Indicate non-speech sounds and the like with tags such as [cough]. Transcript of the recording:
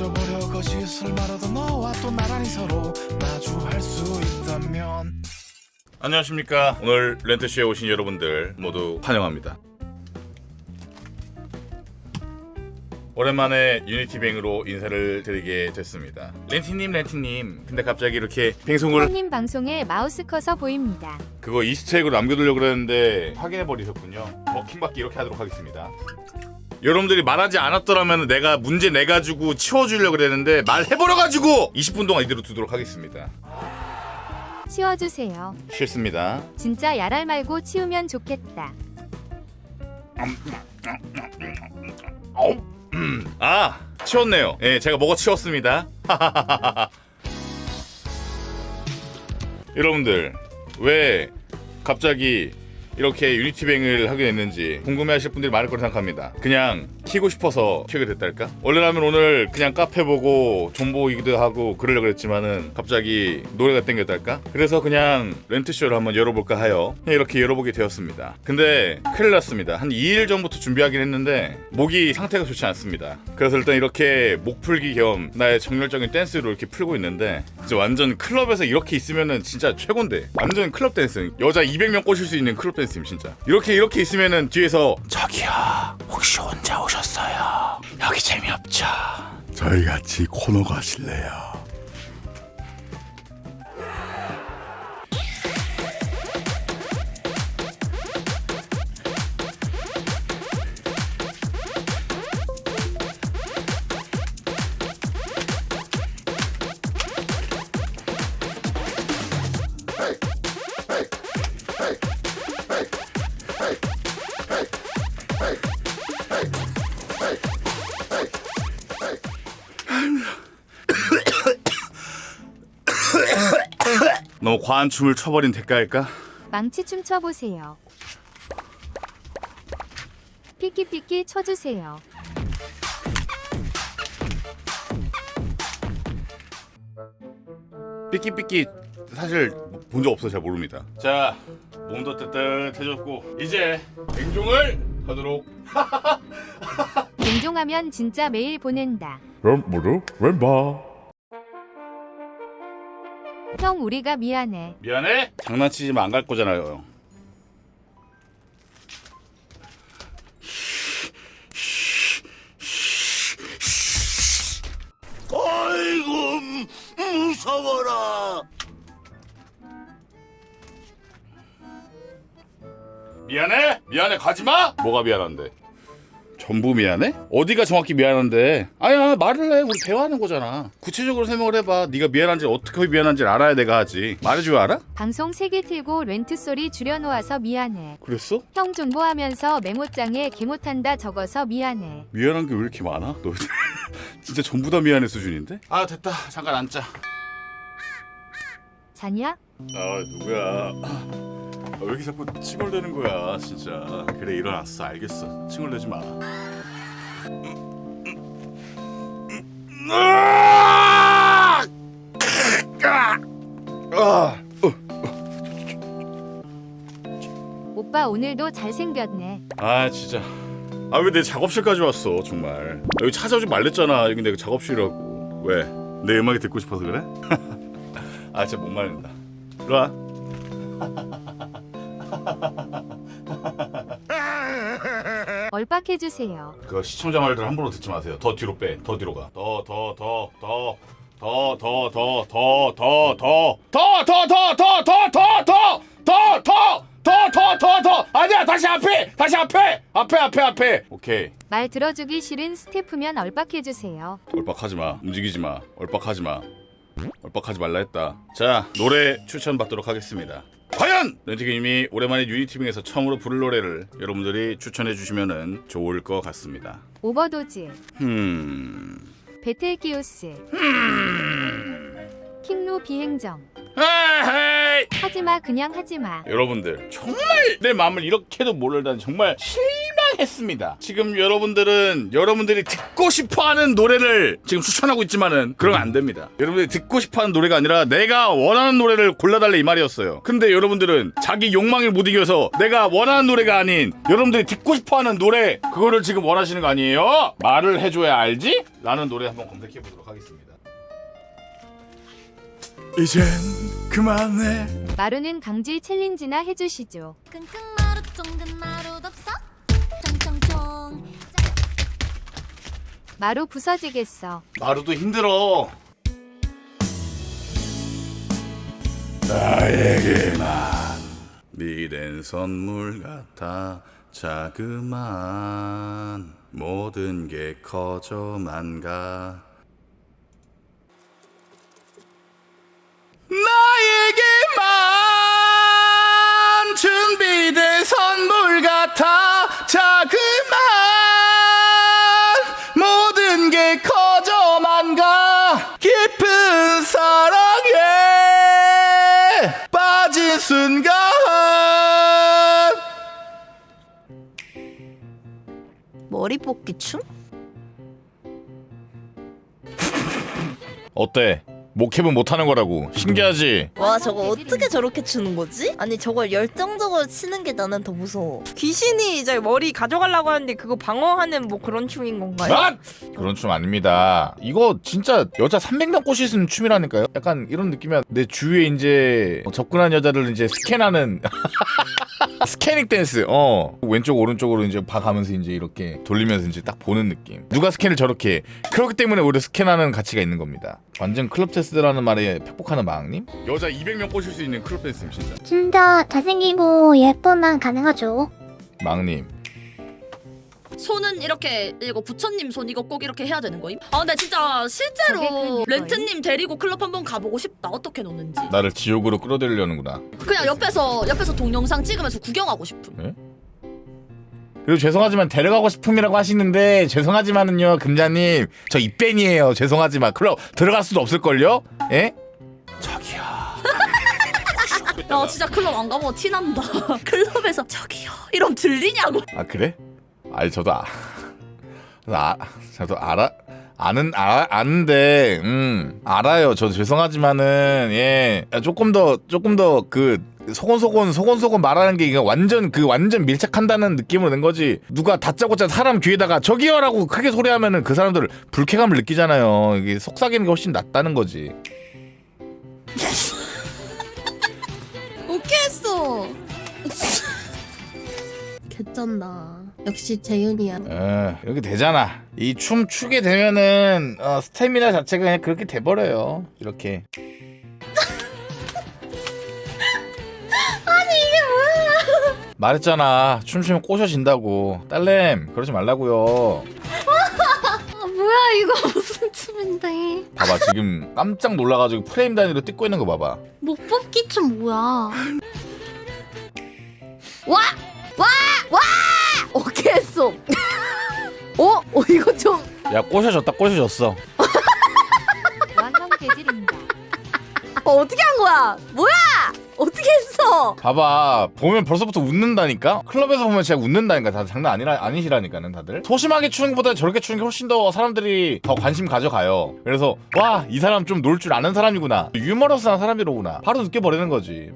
잊어버려 거짓을 말하도 너와 또 나란히 서로 마주할 수 있다면. 안녕하십니까. 오늘 렌트쇼에 오신 여러분들 모두 환영합니다. 오랜만에 유니티뱅으로 인사를 드리게 됐습니다. 렌티님 렌티님. 근데 갑자기 이렇게 방송을 손님 방송에 마우스 커서 보입니다. 그거 이스트에그로 남겨두려고 그랬는데 확인해버리셨군요. 버킹받기 이렇게 하도록 하겠습니다 여러분들이 말하지 않았더라면 내가 문제 내 가지고 치워주려고 그랬는데 말해버려 가지고 20분 동안 이대로 두도록 하겠습니다 치워주세요. 싫습니다 진짜 야랄 말고 치우면 좋겠다. 아 치웠네요. 예, 제가 먹어 치웠습니다. [laughs] 여러분들 왜 갑자기 이렇게 유니티뱅을 하게 됐는지 궁금해하실 분들이 많을 거라 생각합니다. 그냥 키고 싶어서 키우게 됐달까? 원래라면 오늘 그냥 카페 보고 좀 보기도 하고 그러려고 그랬지만은 갑자기 노래가 땡겼달까? 그래서 그냥 렌트쇼를 한번 열어볼까 하여 이렇게 열어보게 되었습니다. 근데 큰일 났습니다. 한 2일 전부터 준비하긴 했는데 목이 상태가 좋지 않습니다. 그래서 일단 이렇게 목 풀기 겸 나의 정열적인 댄스로 이렇게 풀고 있는데 진짜 완전 클럽에서 이렇게 있으면은 진짜 최곤데 완전 클럽 댄스 여자 200명 꼬실 수 있는 클럽 댄스임 진짜 이렇게 이렇게 있으면은 뒤에서 저기요 혹시 혼자 오셨어요? 여기 재미없죠? 저희 같이 코너 가 실래요? 너무 과한 춤을 춰버린 대가일까? 망치 춤 춰보세요. 피키피키 쳐주세요. 삐끼삐끼 사실 본 적 없어서 잘 모릅니다. 자, 몸도 뜨뜻해졌고 이제 행종을 하도록. [laughs] 냉종하면 진짜 매일 보낸다. 그럼 모두 왼바 형 우리가 미안해. 미안해. 장난치지만 안갈 거잖아요. 아이고 무서워라 미안해? 미안해 가지 마. 뭐가 미안한데? 전부 미안해? 어디가 정확히 미안한데? 아니야 말을 해. 우리 대화하는 거잖아. 구체적으로 설명을 해봐. 네가 미안한지 어떻게 미안한지 알아야 내가 하지. 말해줘 알아? 방송 3개 틀고 렌트 소리 줄여놓아서 미안해. 그랬어? 형 존버하면서 메모장에 개 못한다 적어서 미안해. 미안한 게 왜 이렇게 많아? 너 [laughs] 진짜 전부 다 미안해 수준인데? 아 됐다. 잠깐 앉자. 자냐? 아 누구야? 아, 왜 이렇게 자꾸 칭얼대는 거야 진짜 그래 일어났어 알겠어 칭얼대지 마 아! 아! 오빠 오늘도 잘생겼네. 아 진짜 아 왜 내 작업실까지 왔어 정말 여기 찾아오지 말랬잖아 여기 내 작업실이라고 왜? 내 음악이 듣고 싶어서 그래? [laughs] 아 진짜 못 말린다 이리 와 얼박해주세요. 그 시청자 말들 함부로 듣지 마세요. 더 뒤로 빼. 더 뒤로 가. 더, 더, 더, 더. 더, 더, 더, 더, 더, 더. 더, 더, 더, 더, 더, 더, 더. 더, 더. 더, 더, 더, 더. 아니야. 다시 앞에. 다시 앞에. 앞에, 앞에, 앞에. 오케이. 말 들어주기 싫은 스태프면 얼박해주세요. 얼박하지 마. 움직이지 마. 얼박하지 마. 얼박하지 말라 했다. 자, 노래 추천 받도록 하겠습니다. 과연! 렌티기님이 오랜만에 유니티빙에서 처음으로 부를 노래를 여러분들이 추천해 주시면은 좋을 것 같습니다. 오버도즈, 음 베텔기우스, 킹루 비행정. 에헤이! 하지마 그냥 하지마. 여러분들 정말 내 마음을 이렇게도 모르다니 정말 했습니다. 지금 여러분들은 여러분들이 듣고 싶어하는 노래를 지금 추천하고 있지만은 그러면 안 됩니다. 여러분들이 듣고 싶어하는 노래가 아니라 내가 원하는 노래를 골라달래 이 말이었어요. 근데 여러분들은 자기 욕망을 못 이겨서 내가 원하는 노래가 아닌 여러분들이 듣고 싶어하는 노래 그거를 지금 원하시는 거 아니에요? 말을 해줘야 알지? 라는 노래 한번 검색해 보도록 하겠습니다. 이젠 그만해 마루는 강질 챌린지나 해주시죠. 끙끙 마루 쫑근 마루 덥석 마루 부서지겠어. 마루도 힘들어. 나에게만 미랜 선물 같아 자그만 모든 게 커져만 가 순간 머리 뽑기 춤? 어때? 목캡은 못하는 거라고 신기하지? 와 저거 어떻게 저렇게 추는 거지? 아니 저걸 열정적으로 치는 게 나는 더 무서워 귀신이 이제 머리 가져가려고 하는데 그거 방어하는 뭐 그런 춤인 건가요? 아! 그런 춤 아닙니다. 이거 진짜 여자 300명 꼬실 수 있는 춤이라니까요. 약간 이런 느낌이야. 내 주위에 이제 접근한 여자를 이제 스캔하는 [laughs] 스캐닝 댄스. 어 왼쪽 오른쪽으로 이제 봐가면서 이제 이렇게 돌리면서 이제 딱 보는 느낌. 누가 스캔을 저렇게 해? 그렇기 때문에 우리 스캔하는 가치가 있는 겁니다. 완전 클럽 댄스라는 말에 팩복하는 마왕님? 여자 200명 꼬실 수 있는 클럽 댄스 진짜. 진짜 잘생기고 예쁘면 가능하죠. 마왕님. 손은 이렇게 이거 부처님 손 이거 꼭 이렇게 해야 되는 거임? 아 근데 진짜 실제로 큰 렌트님 데리고 클럽 한번 가보고 싶다. 어떻게 노는지. 나를 지옥으로 끌어들이려는구나. 그냥 옆에서 옆에서 동영상 찍으면서 구경하고 싶음 그리고 죄송하지만 데려가고 싶음이라고 하시는데 죄송하지만은요 금자님. 저 입밴이에요. 죄송하지만 클럽 들어갈 수도 없을걸요? 예? 저기요. 야 진짜 클럽 안 가보고 티난다. [laughs] 클럽에서 저기요. 이러면 들리냐고. 아 그래? 아니 저도 아, 아 저도 알아 아는 아, 아는데 음 알아요. 저 죄송하지만은 예. 조금 더 조금 더그 소곤소곤 소곤소곤 말하는 게 이거 완전 그 완전 밀착한다는 느낌으로 낸 거지. 누가 다짜고짜 사람 귀에다가 저기요라고 크게 소리하면은 그 사람들 불쾌감을 느끼잖아요. 이게 속삭이는 게 훨씬 낫다는 거지. [laughs] 오케이 했어. [laughs] 개쩐다 역시 재윤이야. 에 이렇게 되잖아. 이 춤 추게 되면은 어, 스태미나 자체가 그냥 그렇게 돼버려요. 이렇게. [laughs] 말했잖아. 춤추면 꼬셔진다고. 딸램 그러지 말라고요. 아 뭐야 이거 무슨 춤인데? 봐봐 지금 깜짝 놀라가지고 프레임 단위로 뜯고 있는 거 봐봐. 목 뽑기 춤 뭐야? 오 케이 했어 [laughs] 어? 어 이거 좀 야 꼬셔졌다 꼬셔졌어 완성 개질입니다. 어, 어떻게 한 거야? 뭐야? 어떻게 했어? 봐봐 보면 벌써부터 웃는다니까 클럽에서 보면 진짜 웃는다니까 다들 장난 아니라 아니시라니까는 다들 소심하게 추는 것보다 저렇게 추는 게 훨씬 더 사람들이 더 관심 가져가요 그래서 와 이 사람 좀 놀 줄 아는 사람이구나 유머러스한 사람이로구나 바로 느껴버리는 거지